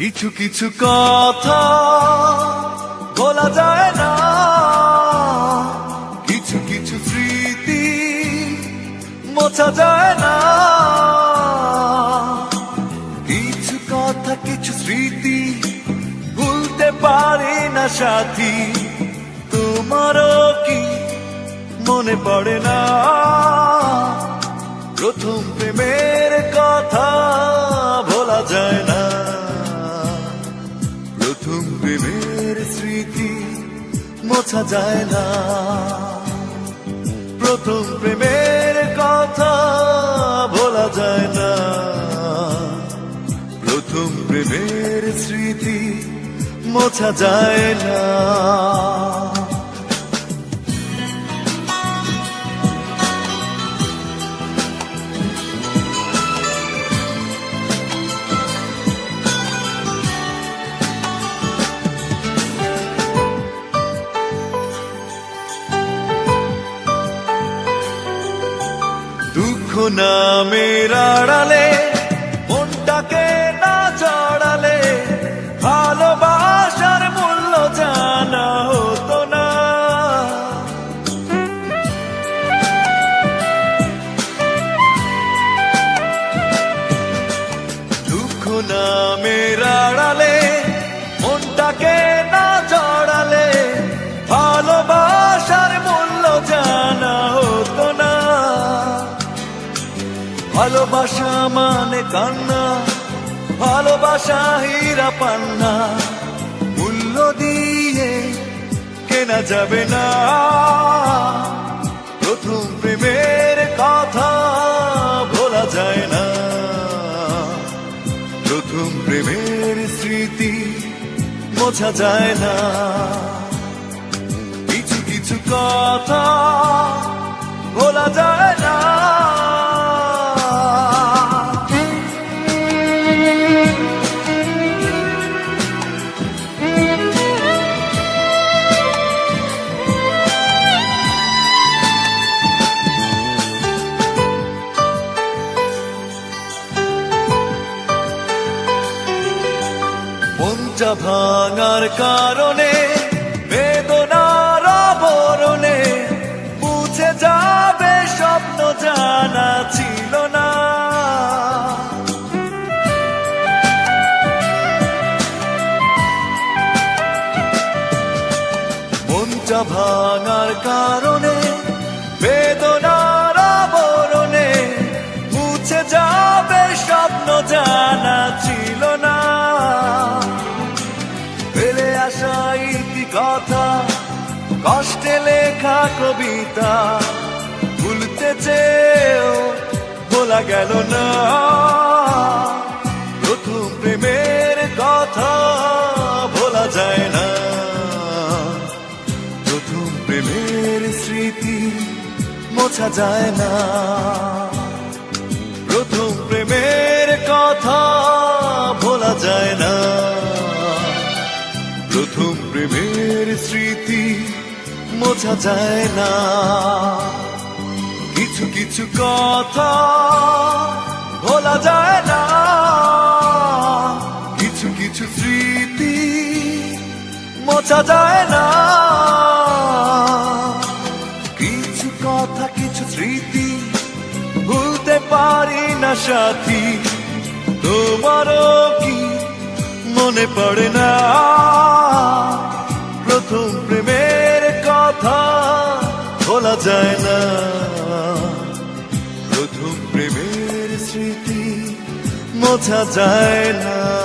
কিছু কিছু কথা বলা যায় না। কিছু কিছু স্মৃতি মোছা যায় না। কিছু কথা, কিছু স্মৃতি ভুলতে পারি না সাথী। তোমারও কি মনে পড়ে না? প্রথম প্রেমের প্রেমের স্মৃতি মোছা যায় না। প্রথম প্রেমের কথা বলা যায় না। প্রথম প্রেমের স্মৃতি মোছা যায় না। দুঃখ নামের আড়ালে, মনটাকে না জড়ালে ভালোবাসার মূল্য জানা হতো না। দুঃখ নামের আড়ালে, মনটাকে ভালোবাসা মানে কান্না, ভালোবাসা হীরা পান্না। মূল্য দিয়ে কেনা যাবে না। প্রথম প্রেমের কথা ভোলা যায় না। প্রথম প্রেমের স্মৃতি মোছা যায় না। কিছু কিছু কথা ভোলা যায় মনটা ভাঙার কারণে, বেদনার বরণে বুঝে যাবে স্বপ্ন জানা ছিল না। মনটা ভাঙার কারণে, বেদনার বরণে মুছে যাবে স্বপ্ন জানা লেখা কবিতা ভুলতে চেয়েও বলা গেল না। প্রথম প্রেমের কথা ভোলা যায় না। প্রথম প্রেমের স্মৃতি মোছা যায় না। প্রথম প্রেমের কথা ভোলা যায় না। প্রথম প্রেমের স্মৃতি মোছা যায় না। কিছু কিছু কথা ভোলা যায় না। কিছু কিছু স্মৃতি মোছা যায় না। কিছু কথা, কিছু স্মৃতি ভুলতে পারি না সাথী। তোমারও কি মনে পড়ে না? যায় না। প্রথম প্রেমের স্মৃতি মোছা যায় না।